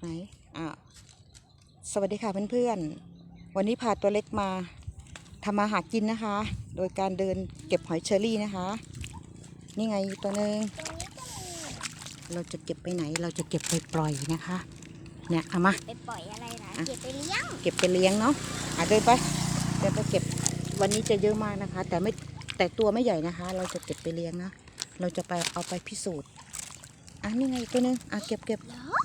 ไหนอะสวัสดีค่ะเพื่อนๆ วันนี้พาตัวเล็กมาทำมาหากินนะคะ โดยการเดินเก็บหอยเชอรี่นะคะ นี่ไงตัวหนึ่งเราจะเก็บไปไหน เราจะเก็บไปปล่อยนะคะ เนี่ยเอามา ไปปล่อยอะไรนะอะเก็บไปเลี้ยง เก็บไปเลี้ยงเนาะอะเดินไปเดินไปเก็บ วันนี้จะเยอะมากนะคะ แต่ไม่แต่ตัวไม่ใหญ่นะคะ เราจะเก็บไปเลี้ยงนะ เราจะไปเอาไปพิสูจน์ อะนี่ไงอีกตัวหนึง อะเก็บเก็บ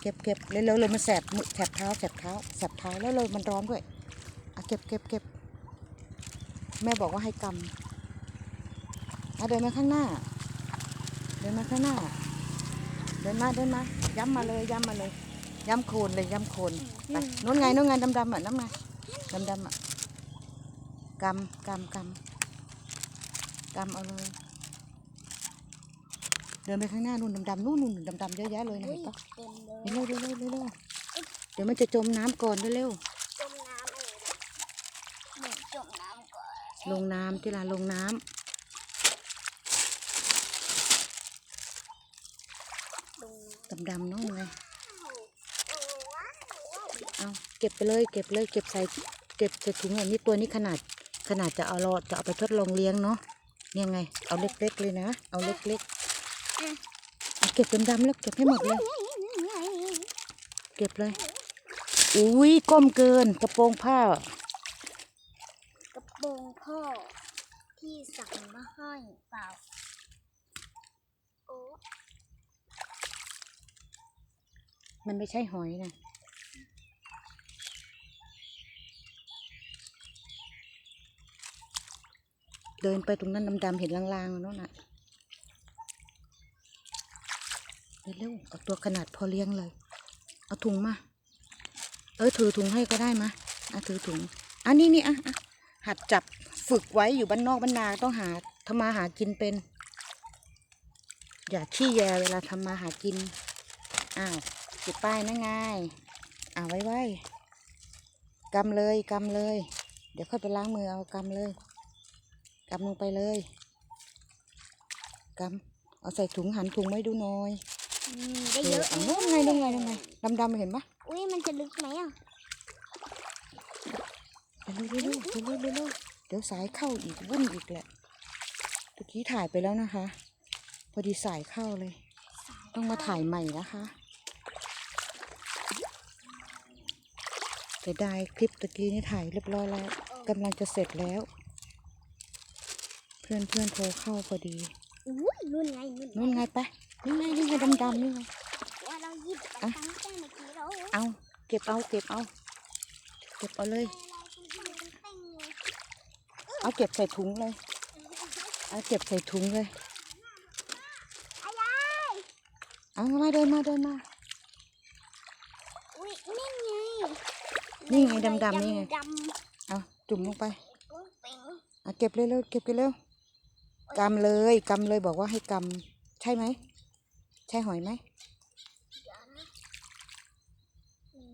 เก็บเก็บเร็วๆเลยมันแสบมือแสบเท้าแสบเท้าแสบเท้าแล้วเลยมันร้อนด้วยอะเก็บเก็บเก็บแม่บอกว่าให้กำอะเดินมาข้างหน้า เดินมาข้างหน้า เดินมาเดินมาย้ำมาเลยย้ำมาเลยย้ำโคนเลยย้ำโคนไปนู้นไงนู้นไงดำๆอะน้ำไงดำๆอะกำกำกำกำเอาเลย เดินไปข้างหน้านู่นดำๆนู่นนู่นดำๆเยอะแยะเลยนะอุ้ยเห็นปะเต็มเลยเร็วเร็วเร็วเร็วเร็วเดี๋ยวมันจะจมน้ำก่อนเร็วจมน้ำเลยเหมือนจมน้ำก่อนๆลงน้ำที่ลานลงน้ลงำดำๆเน้องไงว้าวว้าวเอาเก็บไปเลยเก็บเลยเก็บใส่เก็บใส่ถุงแบบนี้ตัวนี้ขนาดขนาดจะเอารอจะเอาไปทดลองเลี้ยงเนาะเนี่ยไง เอาเล็กๆเลยนะ เอาเล็กๆ เอาเก็บดำๆแล้วเก็บให้หมดเลย เก็บเลย อุ้ยก้มเกินกระโปรงผ้ากระโปรงพ่อที่สั่งมาให้เปล่าโอ้มันไม่ใช่หอยนะเดินไปตรงนั้นดำๆเห็นลางๆแล้วน่ะ เร็วเอาตัวขนาดพอเลี้ยงเลย เอาถุงมา เออถือถุงให้ก็ได้มะอะถือถุง อันนี้นี่อะอะหัดจับฝึกไว้อยู่บ้านนอกบ้านนาต้องหาทำมาหากินเป็น อย่าขี้แยเวลาทำมาหากิน อ้าวติดป้ายนั่นไงอ่าไว้ไว้กำเลยกำเลย เดี๋ยวค่อยไปล้างมือเอากำเลยกำลงไปเลยกำเอาใส่ถุงหันถุงไว้ดูหน่อย ได้เยอะเอานู่นไงนู่นไงนู่นไงดำๆเห็นปะอุ้ยมันจะลึกไหมอะเร็วเร็วเร็วเร็วเร็วเร็วเร็วเดี๋ยวสายเข้าอีกวุ่นอีกแหละเมื่อกี้ถ่ายไปแล้วนะคะ พอดีสายเข้าเลย ต้องมาถ่ายใหม่นะคะเสียดายคลิปตะกี้นี่ถ่ายเรียบร้อยแล้วกำลังจะเสร็จแล้ว เพื่อนเพื่อนๆโทรเข้าพอดี อุ้ยนู่นไงนู่นนู่นไงไป นี่ไงนี่ไงดำๆนี่ไงว่าเราหยิบไปอะตั้งแต่เมื่อกี้แล้วเอาเก็บเอาเก็บเอา เก็บเอาเลย เอาเก็บใส่ถุงเลย เอาเก็บใส่ถุงเลยอะไรเอามาเดินมาเดินมาอุ้ยนี่ไงนี่ไงดำๆนี่ไงดำเอาจุ่มลงไปๆปุ้งปิงเอาเก็บเร็วๆเก็บกันเร็วกำเลยกำเลยบอกว่าให้กำใช่ไหมใช่หอยไหม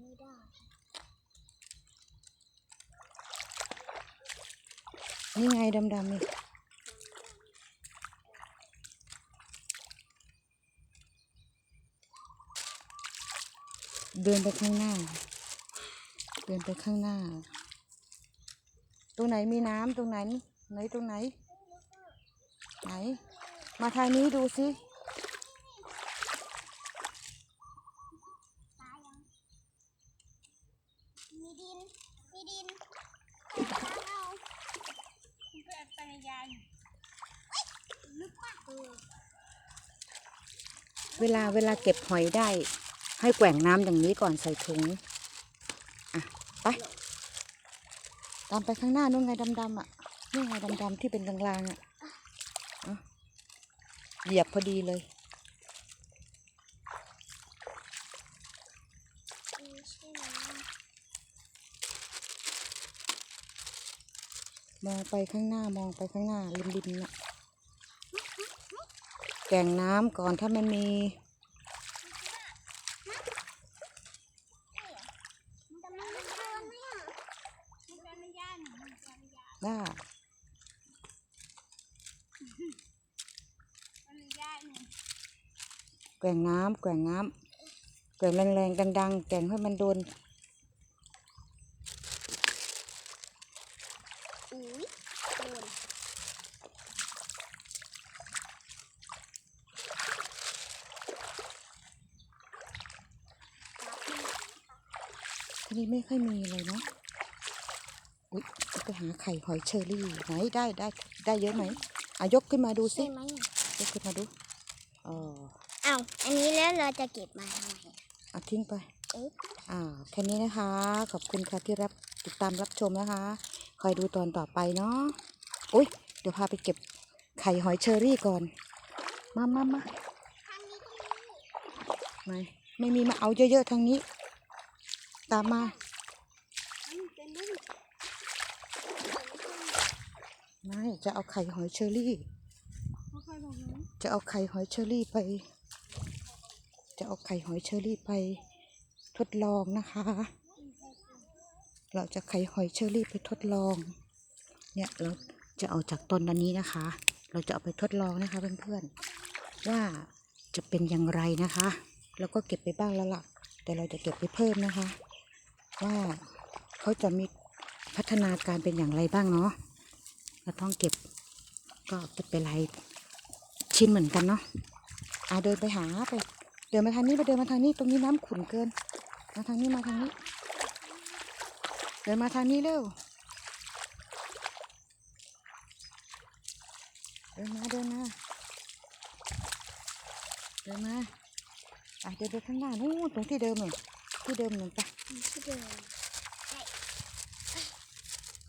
ไม่ได้นี่ไงดำๆนี่เดินไปข้างหน้า เดินไปข้างหน้า ตรงไหนมีน้ำตรงไหน ไหนตรงไหน ไหน มาทางนี้ดูสิ ตายยังมีดิน มีดินเอาเพื่อนไปยายลึกมากเลย เวลาเวลาเก็บหอยได้ ให้แกว่งน้ำอย่างนี้ก่อนใส่ถุง อะ ไป ตามไปข้างหน้านู่นไงดำๆอะนี่ไงดำๆที่เป็นกลางๆอะเหยียบพอดีเลยมีใช่ไหมมองไปข้างหน้ามองไปข้างหน้าริมๆน่ะ แก่งน้ำก่อนถ้ามันมีน่าแก่งน้ำแก่งน้ำแก่งแรงๆดังๆแก่งให้มันโดน อุ้ยโดน ที่นี่ไม่ค่อยมีเลยเนาะอุ๊ยเอาไปหาไข่หอยเชอรี่ไหนได้ได้ได้เยอะไหมอะยกขึ้นมาดูสิใช่ไหมเนี่ยยกขึ้นมาดูอ๋ออ้าวอันนี้แล้วเราจะเก็บมาทำไมอะเอาทิ้งไปเอ๊ะอ่าแค่นี้นะคะ ขอบคุณค่ะที่รับติดตามรับชมนะคะ คอยดูตอนต่อไปเนาะอุ้ยเดี๋ยวพาไปเก็บไข่หอยเชอรี่ก่อน มามามาทางนี้ก็มีไม่ไม่มีมาเอาเยอะๆทางนี้ ตามมาไม่จะเอาไข่หอยเชอรี่ จะเอาไข่หอยเชอรี่ไป จะเอาไข่หอยเชอรี่ไป ทดลองนะคะ เราจะไข่หอยเชอรี่ไปทดลอง เนี่ยเราจะเอาจากต้นอันนี้นะคะ เราจะเอาไปทดลองนะคะเพื่อนๆ ว่าจะเป็นอย่างไรนะคะ แล้วก็เก็บไปบ้างแล้วล่ะ แต่เราจะเก็บไปเพิ่มนะคะ ว่าเขาจะมีพัฒนาการเป็นอย่างไรบ้างเนาะเราต้องเก็บก็เก็บไปหลายชิ้นเหมือนกันเนาะอะเดินไปหาไป เดินมาทางนี้ไปเดินมาทางนี้ตรงนี้น้ำขุ่นเกิน มาทางนี้มาทางนี้ เดินมาทางนี้เร็ว เดินมาเดินมาเดินมาอะเดินไปข้างหน้านู้นตรงที่เดิมหน่อย ที่เดิมหนึ่งไปที่เดิม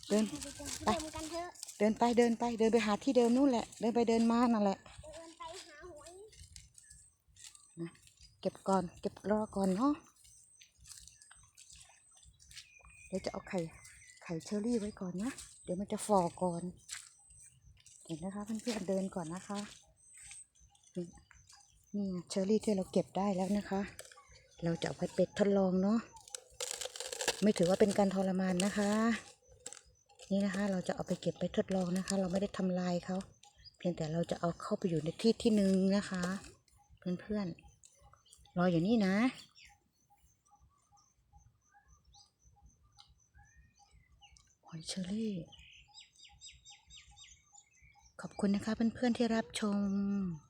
เดินไปเดิมกันเถอะเดินไปเดินไปเดินไปหาที่เดิมนู่นแหละ เดินไปเดินมานั่นแหละเดินไปหาหวยเก็บก่อน เก็บรอก่อนเนาะเดี๋ยวจะเอาไข่ไข่เชอรี่ไว้ก่อนนะ เดี๋ยวมันจะฝ่อก่อน เห็นนะคะเพื่อนๆเดินก่อนนะคะ นี่นี่ไงเชอรี่ที่เราเก็บได้แล้วนะคะ เราจะเอาไปเป็ดทดลองเนาะไม่ถือว่าเป็นการทรมานนะคะ นี่นะคะ เราจะเอาไปเก็บไปทดลองนะคะ เราไม่ได้ทำลายเขาเพียงแต่เราจะเอาเข้าไปอยู่ในที่ที่หนึ่งนะคะ เพื่อนๆรออยู่นี่นะหอยเชอรี่ขอบคุณนะคะเพื่อนๆที่รับชม